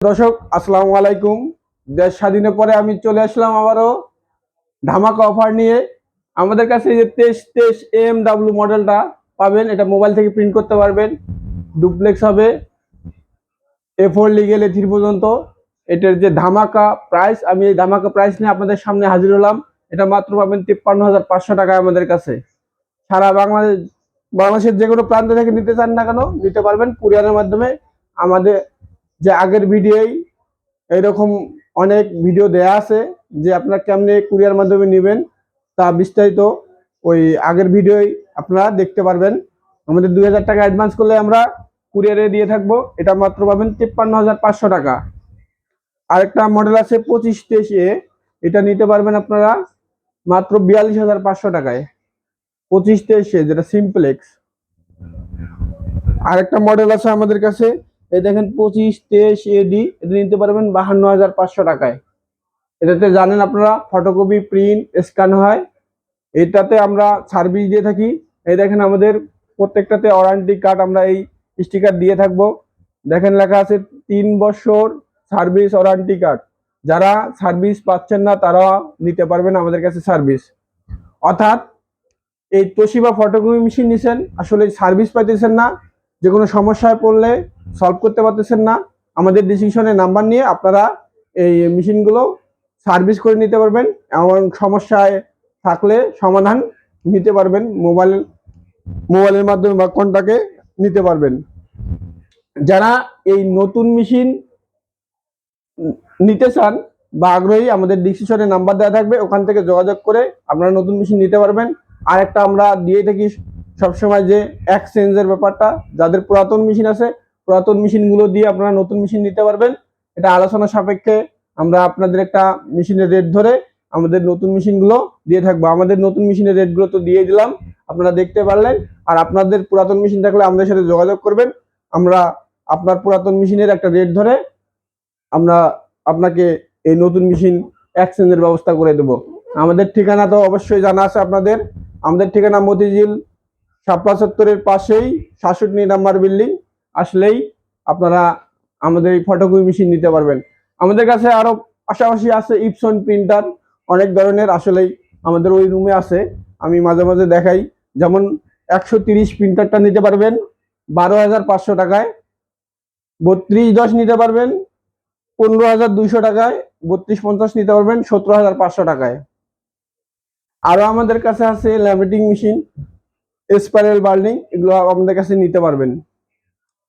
দর্শক, আসসালামু আলাইকুম। দেশ স্বাধীনের পরে আমি চলে আসলাম আবারও ধামাকা অফার নিয়ে। আমাদের কাছে যে তেইশ তেইশ এম ডাব্লিউ মডেলটা পাবেন, এটা মোবাইল থেকে প্রিন্ট করতে পারবেন। ডুপ্লেক্স হবে। এ ফোর লিগেল এ পর্যন্ত। এটার যে ধামাকা প্রাইস আমি এই ধামাকা প্রাইস নিয়ে আপনাদের সামনে হাজির হলাম। এটা মাত্র পাবেন তিপ্পান্ন হাজার পাঁচশো টাকায় আমাদের কাছে। সারা বাংলাদেশ, বাংলাদেশের যে কোনো প্রান্ত থেকে নিতে চান না কেন, নিতে পারবেন কুরিয়ারের মাধ্যমে। আমাদের যে আগের ভিডিওই এরকম অনেক ভিডিও দেয়া আছে যে আপনারা কেমনে কুরিয়ার মাধ্যমে নেবেন তা বিস্তারিত ওই আগের ভিডিওই আপনারা দেখতে পারবেন। আমাদের দুই হাজার টাকা অ্যাডভান্স করলে আমরা কুরিয়ারে দিয়ে থাকব। এটা মাত্র পাবেন তিপ্পান্ন হাজার পাঁচশো টাকা। আরেকটা মডেল আছে পঁচিশ তেইশ এটা নিতে পারবেন আপনারা মাত্র বিয়াল্লিশ হাজার পাঁচশো টাকায়। পঁচিশ তেইশ যেটা সিমপ্লেক্স আরেকটা মডেল আছে আমাদের কাছে এই দেখেন পঁচিশ, তেইশ এডি এটা নিতে পারবেন বাহান্ন হাজার পাঁচশো টাকায়। এটাতে জানেন আপনারা ফটোকপি প্রিন্ট স্ক্যান হয়। এটাতে আমরা সার্ভিস দিয়ে থাকি। এই দেখেন আমাদের প্রত্যেকটাতে ওয়ারেন্টি কার্ড আমরা এই স্টিকার দিয়ে থাকব। দেখেন লেখা আছে, তিন বছর সার্ভিস ওয়ারেন্টি কার্ড যারা সার্ভিস পাচ্ছেন না, তারা নিতে পারবেন আমাদের কাছে সার্ভিস অর্থাৎ এই তোশিবা ফটোকপি মেশিন নিছেন, আসলে সার্ভিস পাইতেছেন না। যে কোনো সমস্যায় পড়লে সলভ করতে পারতেছেন না, আমাদের ডিসিশনের নাম্বার নিয়ে আপনারা এই মেশিনগুলো সার্ভিস করে নিতে পারবেন এমন সমস্যায় থাকলে সমাধান নিতে পারবেন মোবাইল মোবাইলের মাধ্যমে বা কোনটাকে নিতে পারবেন। যারা এই নতুন মেশিন নিতে চান বা আগ্রহী, আমাদের ডিসিশনে নাম্বার দেওয়া থাকবে, ওখান থেকে যোগাযোগ করে আপনারা নতুন মেশিন নিতে পারবেন। আর একটা আমরা দিয়ে থাকি সবসময় যে এক্সচেঞ্জের ব্যাপারটা, যাদের পুরাতন মেশিন আছে পুরাতন মেশিনগুলো দিয়ে আপনারা নতুন মেশিন নিতে পারবেন। এটা আলোচনা সাপেক্ষে আমরা আপনাদের একটা মেশিনের রেট ধরে আমাদের নতুন মেশিনগুলো দিয়ে থাকব। আমাদের নতুন মেশিনের রেটগুলো তো দিয়ে দিলাম, আপনারা দেখতে পারলেন। আর আপনাদের পুরাতন মেশিন থাকলে আমাদের সাথে যোগাযোগ করবেন। আমরা আপনার পুরাতন মেশিনের একটা রেট ধরে আমরা আপনাকে এই নতুন মেশিন এক্সচেঞ্জের ব্যবস্থা করে দেব। আমাদের ঠিকানা তো অবশ্যই জানা আছে আপনাদের। আমাদের ঠিকানা মতিঝিল শাপলা চত্বরের পাশেই সাতষট্টি নাম্বার বিল্ডিং। আসলেই আপনারা আমাদের এই ফটোকপি মেশিন নিতে পারবেন। আমাদের কাছে আরও পাশাপাশি আছে ইপসন প্রিন্টার অনেক ধরনের আসলেই আমাদের ওই রুমে আছে। আমি মাঝে মাঝে দেখাই, যেমন একশো তিরিশ প্রিন্টারটা নিতে পারবেন, বারো হাজার পাঁচশো টাকায়। বত্রিশ দশ নিতে পারবেন, পনেরো হাজার দুইশো টাকায়। বত্রিশ পঞ্চাশ নিতে পারবেন, সতেরো হাজার পাঁচশো টাকায়। আরও আমাদের কাছে আছে ল্যামিটিং মেশিন, স্পাইরাল বার্নিং এগুলো আমাদের কাছে নিতে পারবেন।